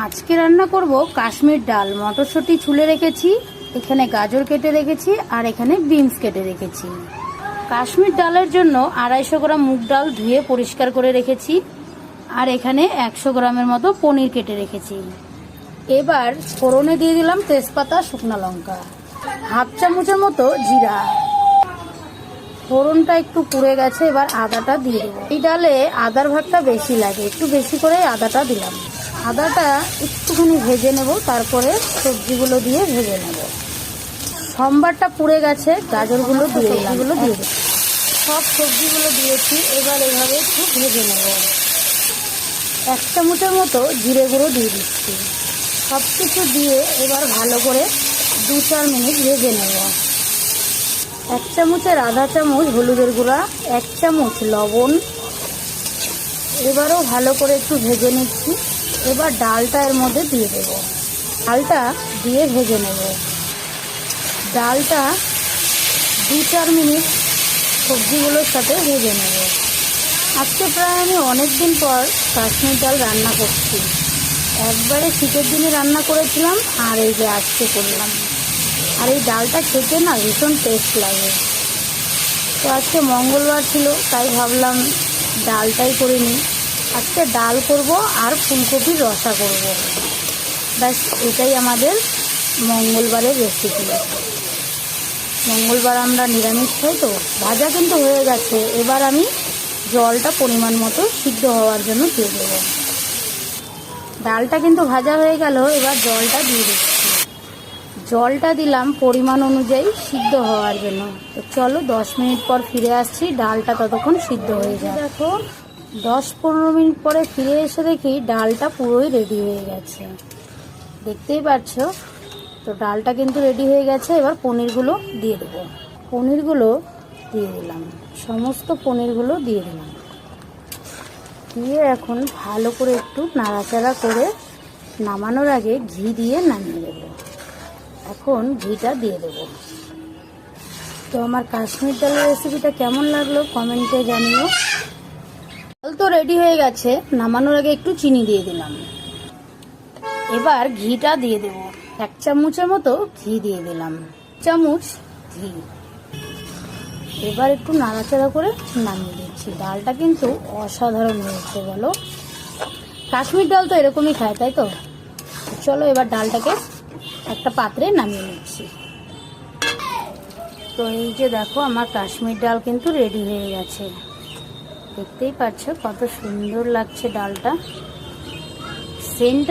আজকে রান্না করব কাশ্মীর ডাল। মটরশুঁটি ছুলে রেখেছি, এখানে গাজর কেটে রেখেছি, আর এখানে বিনস কেটে রেখেছি। কাশ্মীর ডালের জন্য আড়াইশো গ্রাম মুগ ডাল ধুয়ে পরিষ্কার করে রেখেছি, আর এখানে একশো গ্রামের মতো পনির কেটে রেখেছি। এবার ফোড়নে দিয়ে দিলাম তেজপাতা, শুকনো লঙ্কা, হাফ চামচের মতো জিরা। ফোড়নটা একটু পুড়ে গেছে, এবার আদাটা দিয়ে দেবো। এই ডালে আদার ভাগটা বেশি লাগে, একটু বেশি করে আদাটা দিলাম। আদাটা একটুখানি ভেজে নেব তারপরে সবজিগুলো দিয়ে ভেজে নেব। সম্বারটা পুড়ে গেছে গাজরগুলো দিয়ে এগুলো দিয়ে দেবো সব সবজিগুলো দিয়েছি এবার এভাবে একটু ভেজে নেব। এক চামচের মতো জিরে গুঁড়ো দিয়ে দিচ্ছি। সব কিছু দিয়ে এবার ভালো করে দু চার মিনিট ভেজে নেব। এক চামচের আধা চামচ হলুদের গুঁড়া এক চামচ লবণ। এবারও ভালো করে একটু ভেজে নিচ্ছি। এবার ডালটা এর মধ্যে দিয়ে দেব। ডালটা দিয়ে ভেজে নেব। ডালটা দু চার মিনিট সবজিগুলোর সাথে ভেজে নেব। আজকে প্রায় আমি অনেক দিন পর কাশ্মীর ডাল রান্না করছি। একবারে শীতের দিনে রান্না করেছিলাম, আর এই যে আজকে করলাম। আর এই ডালটা খেতে না ভীষণ টেস্ট লাগে। তো আজকে মঙ্গলবার ছিল, তাই ভাবলাম ডালটাই করে নিই। আজকে ডাল করব আর ফুলকপির রসা করব। ব্যাস, এটাই আমাদের মঙ্গলবারের রেসিপি মঙ্গলবার আমরা নিরামিষ খাই তো, ভাজা কিন্তু হয়ে গেছে। এবার আমি জলটা পরিমাণ মতো সিদ্ধ হওয়ার জন্য দিয়ে দেবো। ডালটা কিন্তু ভাজা হয়ে গেল, এবার জলটা দিয়ে দিচ্ছি। জলটা দিলাম পরিমাণ অনুযায়ী সিদ্ধ হওয়ার জন্য। তো চলো, দশ মিনিট পর ফিরে আসছি, ডালটা ততক্ষণ সিদ্ধ হয়ে যায় দেখো দশ পনেরো মিনিট পরে ফিরে এসে দেখি ডালটা পুরোই রেডি হয়ে গেছে। দেখতেই পাচ্ছ, তো ডালটা কিন্তু রেডি হয়ে গেছে, এবার পনিরগুলো দিয়ে দেবো। পনিরগুলো দিয়ে দিলাম। সমস্ত পনিরগুলো দিয়ে দিলাম। দিয়ে এখন ভালো করে একটু নাড়াচাড়া করে নামানোর আগে ঘি দিয়ে নামিয়ে দেবো এখন ঘিটা দিয়ে দেবো। তো আমার কাশ্মীর ডালের রেসিপিটা কেমন লাগল? কমেন্টে জানিও। তো রেডি হয়ে গেছে। নামানোর আগে একটু চিনি দিয়ে দিলাম। এবার ঘিটা দিয়ে দেব। এক চামচের মতো ঘি দিয়ে দিলাম। চামচ ঘি। এবার একটু নাড়াচাড়া করে নামিয়ে দিচ্ছি। ডালটা কিন্তু অসাধারণ হয়েছে, বলো। কাশ্মীর ডাল তো এরকমই খায়, তাই তো? চলো এবার ডালটাকে একটা পাত্রে নামিয়ে নিচ্ছি। তো এই যে দেখো, আমার কাশ্মীর ডাল কিন্তু রেডি হয়ে গেছে। দেখতেই পাচ্ছ কত সুন্দর লাগছে ডালটা। সেন্টটা